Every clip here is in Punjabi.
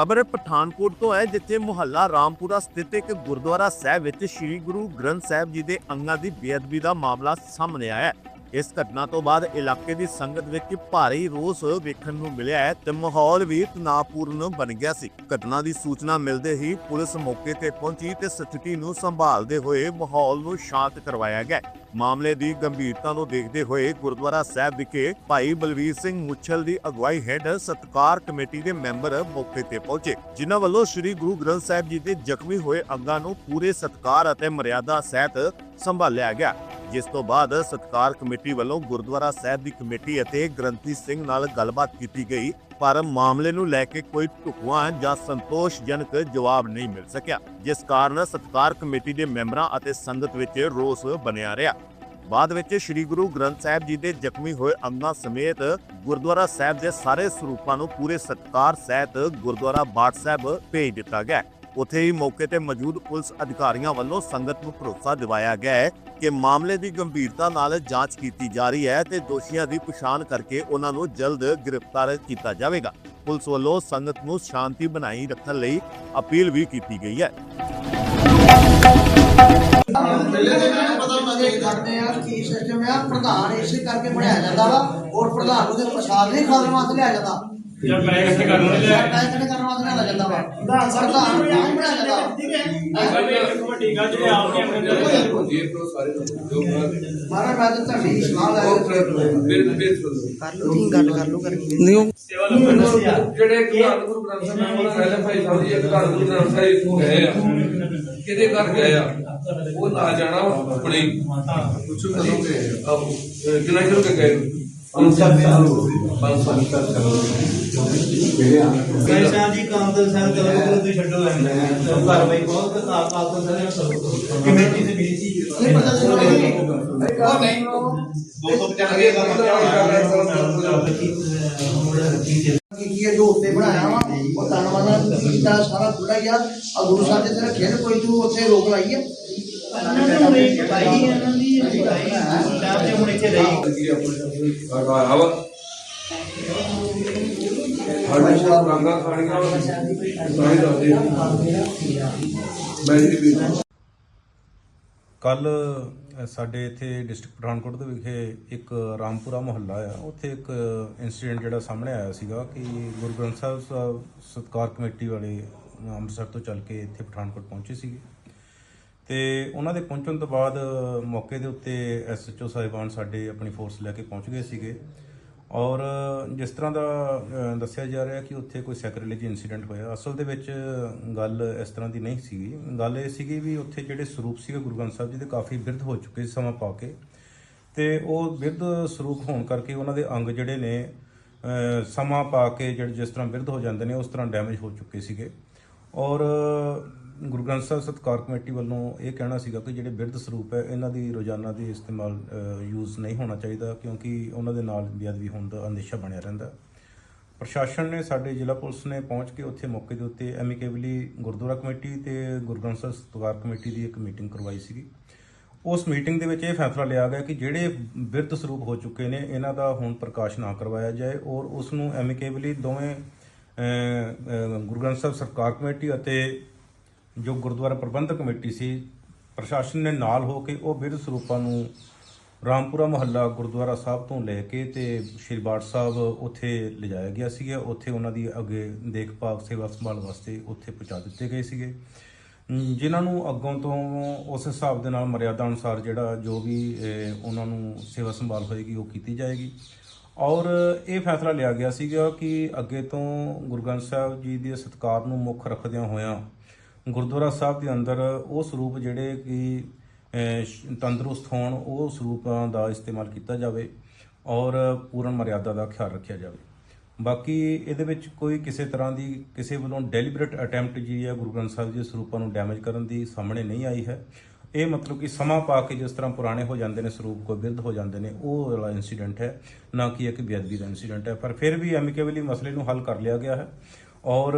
ਖਬਰ ਪਠਾਨਕੋਟ ਤੋਂ ਹੈ, ਜਿੱਥੇ ਮੁਹੱਲਾ ਰਾਮਪੁਰਾ ਸਥਿਤ ਇੱਕ ਗੁਰਦੁਆਰਾ ਸਾਹਿਬ ਵਿੱਚ ਸ੍ਰੀ ਗੁਰੂ ਗ੍ਰੰਥ ਸਾਹਿਬ ਜੀ ਦੇ ਅੰਗਾਂ ਦੀ ਬੇਅਦਬੀ ਦਾ ਮਾਮਲਾ ਸਾਹਮਣੇ ਆਇਆ ਹੈ। ਇਸ ਘਟਨਾ ਤੋਂ ਬਾਅਦ ਇਲਾਕੇ ਦੀ ਸੰਗਤ ਵਿੱਚ ਭਾਰੀ ਰੋਸ ਵੇਖਣ ਨੂੰ ਮਿਲਿਆ ਹੈ ਤੇ ਮਾਹੌਲ ਵੀ ਤਣਾਅਪੂਰਨ ਬਣ ਗਿਆ ਸੀ। ਘਟਨਾ ਦੀ ਸੂਚਨਾ ਮਿਲਦੇ ਹੀ ਪੁਲਿਸ ਮੌਕੇ ਤੇ ਪਹੁੰਚੀ ਤੇ ਸਥਿਤੀ ਨੂੰ ਸੰਭਾਲਦੇ ਹੋਏ ਮਾਹੌਲ ਨੂੰ ਸ਼ਾਂਤ ਕਰਵਾਇਆ ਗਿਆ। ਮਾਮਲੇ ਦੀ ਗੰਭੀਰਤਾ ਨੂੰ ਦੇਖਦੇ ਹੋਏ ਗੁਰਦੁਆਰਾ ਸਾਹਿਬ ਵਿਖੇ ਭਾਈ ਬਲਵੀਰ ਸਿੰਘ ਮੁੱਛਲ ਦੀ ਅਗਵਾਈ ਹੇਠ ਸਤਕਾਰ ਕਮੇਟੀ ਦੇ ਮੈਂਬਰ ਮੌਕੇ ਤੇ ਪਹੁੰਚੇ, ਜਿਨ੍ਹਾਂ ਵੱਲੋਂ ਸ੍ਰੀ ਗੁਰੂ ਗ੍ਰੰਥ ਸਾਹਿਬ ਜੀ ਦੇ ਜ਼ਖਮੀ ਹੋਏ ਅੰਗਾਂ ਨੂੰ ਪੂਰੇ ਸਤਕਾਰ ਅਤੇ ਮਰਿਆਦਾ ਸਹਿਤ ਸੰਭਾਲਿਆ ਗਿਆ। ਜਿਸ ਤੋਂ ਬਾਅਦ ਸਤਕਾਰ ਕਮੇਟੀ ਵੱਲੋਂ ਗੁਰਦੁਆਰਾ ਸਾਹਿਬ ਦੀ ਕਮੇਟੀ ਅਤੇ ਗ੍ਰੰਥੀ ਸਿੰਘ ਨਾਲ ਗੱਲਬਾਤ ਕੀਤੀ ਗਈ, ਪਰ ਮਾਮਲੇ ਨੂੰ ਲੈ ਕੇ ਕੋਈ ਢੁਕਵਾਂ ਜਾਂ ਸੰਤੋਸ਼ਜਨਕ ਜਵਾਬ ਨਹੀਂ ਮਿਲ ਸਕਿਆ, ਜਿਸ ਕਾਰਨ ਸਤਕਾਰ ਕਮੇਟੀ ਦੇ ਮੈਂਬਰਾਂ ਅਤੇ ਸੰਗਤ ਵਿੱਚ ਰੋਸ ਬਣਿਆ ਰਿਹਾ। ਬਾਅਦ ਵਿੱਚ ਸ੍ਰੀ ਗੁਰੂ ਗ੍ਰੰਥ ਸਾਹਿਬ ਜੀ ਦੇ ਜ਼ਖਮੀ ਹੋਏ ਅੰਗਾਂ ਸਮੇਤ ਗੁਰਦੁਆਰਾ ਸਾਹਿਬ ਦੇ ਸਾਰੇ ਸਰੂਪਾਂ ਨੂੰ ਪੂਰੇ ਸਤਕਾਰ ਸਹਿਤ ਗੁਰਦੁਆਰਾ ਬਾਟ ਸਾਹਿਬ ਭੇਜ ਦਿੱਤਾ ਗਿਆ। ਉੱਥੇ ਹੀ ਮੌਕੇ ਤੇ ਮੌਜੂਦ ਪੁਲਿਸ ਅਧਿਕਾਰੀਆਂ ਵੱਲੋਂ ਸੰਗਤ ਨੂੰ ਭਰੋਸਾ ਦਿਵਾਇਆ ਗਿਆ ਹੈ ਕਿ ਮਾਮਲੇ ਦੀ ਗੰਭੀਰਤਾ ਨਾਲ ਜਾਂਚ ਕੀਤੀ ਜਾ ਰਹੀ ਹੈ ਤੇ ਦੋਸ਼ੀਆਂ ਦੀ ਪਛਾਣ ਕਰਕੇ ਉਹਨਾਂ ਨੂੰ ਜਲਦ ਗ੍ਰਿਫਤਾਰ ਕੀਤਾ ਜਾਵੇਗਾ। ਪੁਲਿਸ ਵੱਲੋਂ ਸੰਗਤ ਨੂੰ ਸ਼ਾਂਤੀ ਬਣਾਈ ਰੱਖਣ ਲਈ ਅਪੀਲ ਵੀ ਕੀਤੀ ਗਈ ਹੈ। ਪਹਿਲੇ ਤੇ ਮੈਨੂੰ ਪਤਾ ਕਿ ਕਰਦੇ ਆ ਕੀ ਸਿਸਟਮ ਆ ਪ੍ਰਧਾਨ ਇਸੇ ਕਰਕੇ ਬਣਾਇਆ ਜਾਂਦਾ ਵਾ ਔਰ ਪ੍ਰਧਾਨ ਨੂੰ ਤੇ ਪ੍ਰਸ਼ਾਦ ਨਹੀਂ ਖਾਣ ਵਾਸਤੇ ਲਿਆ ਜਾਂਦਾ। ਜਾਂ ਪੈਸੇ ਕਰਨ ਲਿਆ ਮਾਰਾ ਮੈਂ ਤਾਂ ਤੁਹਾਡੀ ਸਲਾਹ ਲੈ ਕੇ ਸੇਵਾ ਲੋਕਾਂ ਨੂੰ ਦੱਸਿਆ ਜਿਹੜੇ ਘਰ ਗੁਰੂ ਗ੍ਰੰਥ ਸਾਹਿਬ ਨਾਲ ਉਹਨਾਂ ਰਹਿ ਭਾਈ ਸਾਹਿਬ ਜੀ ਇੱਕ ਘਰ ਗੁਰੂ ਗ੍ਰੰਥ ਸਾਹਿਬ ਇੱਥੋਂ ਗਏ ਆ। ਕਿਹਦੇ ਘਰ ਗਏ ਆ? ਉਹ ਨਾ ਜਾਣਾ ਆਪਣੇ ਪੁੱਛੋ ਕਦੋਂ ਗਏ ਆ ਆਹੋ, ਅਹ ਕਿੰਨਾ ਚਿਰ ਹੋ ਗਿਆ ਗਏ। ਪੰਜ ਸੱਤ ਸਾਲ ਹੋ ਗਏ। ਪੰਜ ਸੱਤ ਸਾਲ। ਕਈ ਸਾਹਿਬ ਜੀ ਕਾਉਂਸਲ ਸਾਹਿਬ ਚਲੋ ਕੋਲ ਤੁਸੀਂ ਛੱਡੋ ਐ ਕਾਰਵਾਈ ਬਹੁਤ ਕਿਤਾਬ ਕਾਉਂਸਲ ਸਾਹਿਬ ਕਰੋ ਕਮੇਟੀ ਦੇ ਵੀ ਸੀ। ਨਹੀਂ ਪਤਾ ਚੱਲਦਾ ਉਹ ਨਹੀਂ। 295 ਦਾ ਮਤਲਬ ਕੀ ਕੀ ਹੈ ਜੋ ਉੱਤੇ ਬਣਾਇਆ ਵਾ ਉਹ ਤਨਵਾਨਾ ਕੀਤਾ ਸਾਰਾ ਪੂਰਾ ਹੀ ਆ ਆ ਗੁਰੂ ਸਾਹਿਬ ਦੇ ਤੇ ਰੱਖਿਆ ਨੀ ਕੋਈ ਤੂੰ ਉੱਥੇ ਰੋਕ ਲਾਈ ਆ? ਇਹਨਾਂ ਨੂੰ ਇੱਕ ਭਾਈ ਇਹਨਾਂ ਦੀ ਭਾਈ ਸਾਹਿਬ ਦੇ ਹੁਣ ਇੱਥੇ ਰਹੀ। ਆਵਾ ਹਰ ਸ਼ਾਮ ਰੰਗਾ ਖਾਣੀਆਂ ਸਾਰੀ ਦੱਸਦੇ ਮੈਂ ਜੀ ਕੱਲ ਸਾਡੇ ਇੱਥੇ ਡਿਸਟ੍ਰਿਕਟ ਪਠਾਨਕੋਟ ਦੇ ਵਿਖੇ ਇੱਕ ਰਾਮਪੁਰਾ ਮੁਹੱਲਾ ਆ। ਉੱਥੇ ਇੱਕ ਇਨਸੀਡੈਂਟ ਜਿਹੜਾ ਸਾਹਮਣੇ ਆਇਆ ਸੀਗਾ ਕਿ ਗੁਰੂ ਗ੍ਰੰਥ ਸਾਹਿਬ ਸ- ਸਤਕਾਰ ਕਮੇਟੀ ਵਾਲੇ ਅੰਮ੍ਰਿਤਸਰ ਤੋਂ ਚੱਲ ਕੇ ਇੱਥੇ ਪਠਾਨਕੋਟ ਪਹੁੰਚੇ ਸੀਗੇ। ਤੇ ਉਹਨਾਂ ਦੇ ਪਹੁੰਚਣ ਤੋਂ ਬਾਅਦ ਮੌਕੇ ਦੇ ਉੱਤੇ ਐਸਐਚਓ ਸਾਹਿਬਾਨ ਸਾਡੇ ਆਪਣੀ ਫੋਰਸ ਲੈ ਕੇ ਪਹੁੰਚ ਗਏ ਸੀਗੇ। ਔਰ ਜਿਸ ਤਰ੍ਹਾਂ ਦਾ ਦੱਸਿਆ ਜਾ ਰਿਹਾ ਕਿ ਉੱਥੇ ਕੋਈ ਸੈਕਰੀਲੇਜ ਇਨਸੀਡੈਂਟ ਹੋਇਆ, ਅਸਲ ਦੇ ਵਿੱਚ ਗੱਲ ਇਸ ਤਰ੍ਹਾਂ ਦੀ ਨਹੀਂ ਸੀਗੀ। ਗੱਲ ਇਹ ਸੀਗੀ ਵੀ ਉੱਥੇ ਜਿਹੜੇ ਸਰੂਪ ਸੀਗੇ ਗੁਰੂ ਗ੍ਰੰਥ ਸਾਹਿਬ ਜੀ ਦੇ ਕਾਫੀ ਬਿਰਧ ਹੋ ਚੁੱਕੇ ਸੀ ਸਮਾਂ ਪਾ ਕੇ। ਤੇ ਉਹ ਬਿਰਧ ਸਰੂਪ ਹੋਣ ਕਰਕੇ ਉਹਨਾਂ ਦੇ ਅੰਗ ਜਿਹੜੇ ਨੇ ਸਮਾਂ ਪਾ ਕੇ ਜਿਹੜੇ ਜਿਸ ਤਰ੍ਹਾਂ ਬਿਰਧ ਹੋ ਜਾਂਦੇ ਨੇ, ਉਸ ਤਰ੍ਹਾਂ ਡੈਮੇਜ ਹੋ ਚੁੱਕੇ ਸੀਗੇ। ਔਰ ਗੁਰੂ ਗ੍ਰੰਥ ਸਾਹਿਬ ਸਤਕਾਰ ਕਮੇਟੀ ਵੱਲੋਂ ਇਹ ਕਹਿਣਾ ਸੀਗਾ ਕਿ ਜਿਹੜੇ ਬਿਰਧ ਸਰੂਪ ਹੈ, ਇਹਨਾਂ ਦੀ ਰੋਜ਼ਾਨਾ ਦੀ ਇਸਤੇਮਾਲ ਯੂਜ਼ ਨਹੀਂ ਹੋਣਾ ਚਾਹੀਦਾ ਕਿਉਂਕਿ ਉਹਨਾਂ ਦੇ ਨਾਲ ਬੇਅਦਬੀ ਹੋਣ ਦਾ ਅੰਦੇਸ਼ਾ ਬਣਿਆ ਰਹਿੰਦਾ। ਪ੍ਰਸ਼ਾਸਨ ਨੇ ਸਾਡੇ ਜ਼ਿਲ੍ਹਾ ਪੁਲਿਸ ਨੇ ਪਹੁੰਚ ਕੇ ਉੱਥੇ ਮੌਕੇ ਦੇ ਉੱਤੇ ਐਮੀਕੇਬਲੀ ਗੁਰਦੁਆਰਾ ਕਮੇਟੀ ਤੇ ਗੁਰੂ ਗ੍ਰੰਥ ਸਾਹਿਬ ਸਤਕਾਰ ਕਮੇਟੀ ਦੀ ਇੱਕ ਮੀਟਿੰਗ ਕਰਵਾਈ ਸੀਗੀ। ਉਸ ਮੀਟਿੰਗ ਦੇ ਵਿੱਚ ਇਹ ਫੈਸਲਾ ਲਿਆ ਗਿਆ ਕਿ ਜਿਹੜੇ ਬਿਰਧ ਸਰੂਪ ਹੋ ਚੁੱਕੇ ਨੇ, ਇਹਨਾਂ ਦਾ ਹੁਣ ਪ੍ਰਕਾਸ਼ ਨਾ ਕਰਵਾਇਆ ਜਾਏ ਔਰ ਉਸ ਨੂੰ ਐਮੀਕੇਬਲੀ ਦੋਵੇਂ ਗੁਰੂ ਗ੍ਰੰਥ ਸਾਹਿਬ ਸਰਕਾਰ ਕਮੇਟੀ ਅਤੇ ਜੋ ਗੁਰਦੁਆਰਾ ਪ੍ਰਬੰਧਕ ਕਮੇਟੀ ਸੀ, ਪ੍ਰਸ਼ਾਸਨ ਨੇ ਨਾਲ ਹੋ ਕੇ ਉਹ ਬਿਰਧ ਸਰੂਪਾਂ ਨੂੰ ਰਾਮਪੁਰਾ ਮੁਹੱਲਾ ਗੁਰਦੁਆਰਾ ਸਾਹਿਬ ਤੋਂ ਲੈ ਕੇ ਤੇ ਸ਼੍ਰੀ ਬਾਟ ਸਾਹਿਬ ਉੱਥੇ ਲਿਜਾਇਆ ਗਿਆ ਸੀਗਾ। ਉੱਥੇ ਉਹਨਾਂ ਦੀ ਅੱਗੇ ਦੇਖਭਾਲ, ਸੇਵਾ ਸੰਭਾਲ ਵਾਸਤੇ ਉੱਥੇ ਪਹੁੰਚਾ ਦਿੱਤੇ ਗਏ ਸੀਗੇ। ਜਿਨ੍ਹਾਂ ਨੂੰ ਅੱਗੋਂ ਤੋਂ ਉਸ ਹਿਸਾਬ ਦੇ ਨਾਲ ਮਰਿਆਦਾ ਅਨੁਸਾਰ ਜਿਹੜਾ ਜੋ ਵੀ ਉਹਨਾਂ ਨੂੰ ਸੇਵਾ ਸੰਭਾਲ ਹੋਏਗੀ ਉਹ ਕੀਤੀ ਜਾਏਗੀ। ਔਰ ਇਹ ਫੈਸਲਾ ਲਿਆ ਗਿਆ ਸੀਗਾ ਕਿ ਅੱਗੇ ਤੋਂ ਗੁਰੂ ਗ੍ਰੰਥ ਸਾਹਿਬ ਜੀ ਦੇ ਸਤਕਾਰ ਨੂੰ ਮੁੱਖ ਰੱਖਦਿਆਂ ਹੋਇਆਂ ਗੁਰਦੁਆਰਾ ਸਾਹਿਬ ਦੇ ਅੰਦਰ ਉਹ ਸਰੂਪ ਜਿਹੜੇ ਕਿ ਤੰਦਰੁਸਤ ਹੋਣ, ਉਹ ਸਰੂਪਾਂ ਦਾ ਇਸਤੇਮਾਲ ਕੀਤਾ ਜਾਵੇ ਔਰ ਪੂਰਨ ਮਰਿਆਦਾ ਦਾ ਖਿਆਲ ਰੱਖਿਆ ਜਾਵੇ। ਬਾਕੀ ਇਹਦੇ ਵਿੱਚ ਕੋਈ ਕਿਸੇ ਤਰ੍ਹਾਂ ਦੀ, ਕਿਸੇ ਵੱਲੋਂ ਡੈਲੀਬਰੇਟ ਅਟੈਂਪਟ ਜੀ ਹੈ ਗੁਰੂ ਗ੍ਰੰਥ ਸਾਹਿਬ ਜੀ ਦੇ ਸਰੂਪਾਂ ਨੂੰ ਡੈਮੇਜ ਕਰਨ ਦੀ ਸਾਹਮਣੇ ਨਹੀਂ ਆਈ ਹੈ। ਇਹ ਮਤਲਬ ਕਿ ਸਮਾਂ ਪਾ ਕੇ ਜਿਸ ਤਰ੍ਹਾਂ ਪੁਰਾਣੇ ਹੋ ਜਾਂਦੇ ਨੇ, ਸਰੂਪ ਕੋਈ ਬਿਰਧ ਹੋ ਜਾਂਦੇ ਨੇ, ਉਹ ਵਾਲਾ ਇਨਸੀਡੈਂਟ ਹੈ, ਨਾ ਕਿ ਇੱਕ ਬੇਅਦਬੀ ਦਾ ਇਨਸੀਡੈਂਟ ਹੈ। ਪਰ ਫਿਰ ਵੀ ਐਮਿਕੇਬਲੀ ਮਸਲੇ ਨੂੰ ਹੱਲ ਕਰ ਲਿਆ ਗਿਆ ਹੈ। ਔਰ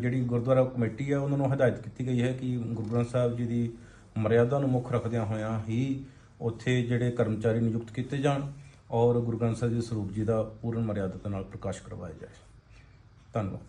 ਜਿਹੜੀ ਗੁਰਦੁਆਰਾ ਕਮੇਟੀ ਹੈ ਉਹਨਾਂ ਨੂੰ ਹਦਾਇਤ ਕੀਤੀ ਗਈ ਹੈ ਕਿ ਗੁਰੂ ਗ੍ਰੰਥ ਸਾਹਿਬ ਜੀ ਦੀ ਮਰਿਆਦਾ ਨੂੰ ਮੁੱਖ ਰੱਖਦਿਆਂ ਹੋਇਆਂ ਹੀ ਉੱਥੇ ਜਿਹੜੇ ਕਰਮਚਾਰੀ ਨਿਯੁਕਤ ਕੀਤੇ ਜਾਣ ਔਰ ਗੁਰੂ ਗ੍ਰੰਥ ਸਾਹਿਬ ਜੀ ਸਰੂਪ ਜੀ ਦਾ ਪੂਰਨ ਮਰਿਆਦਾ ਨਾਲ ਪ੍ਰਕਾਸ਼ ਕਰਵਾਇਆ ਜਾਏ। ਧੰਨਵਾਦ।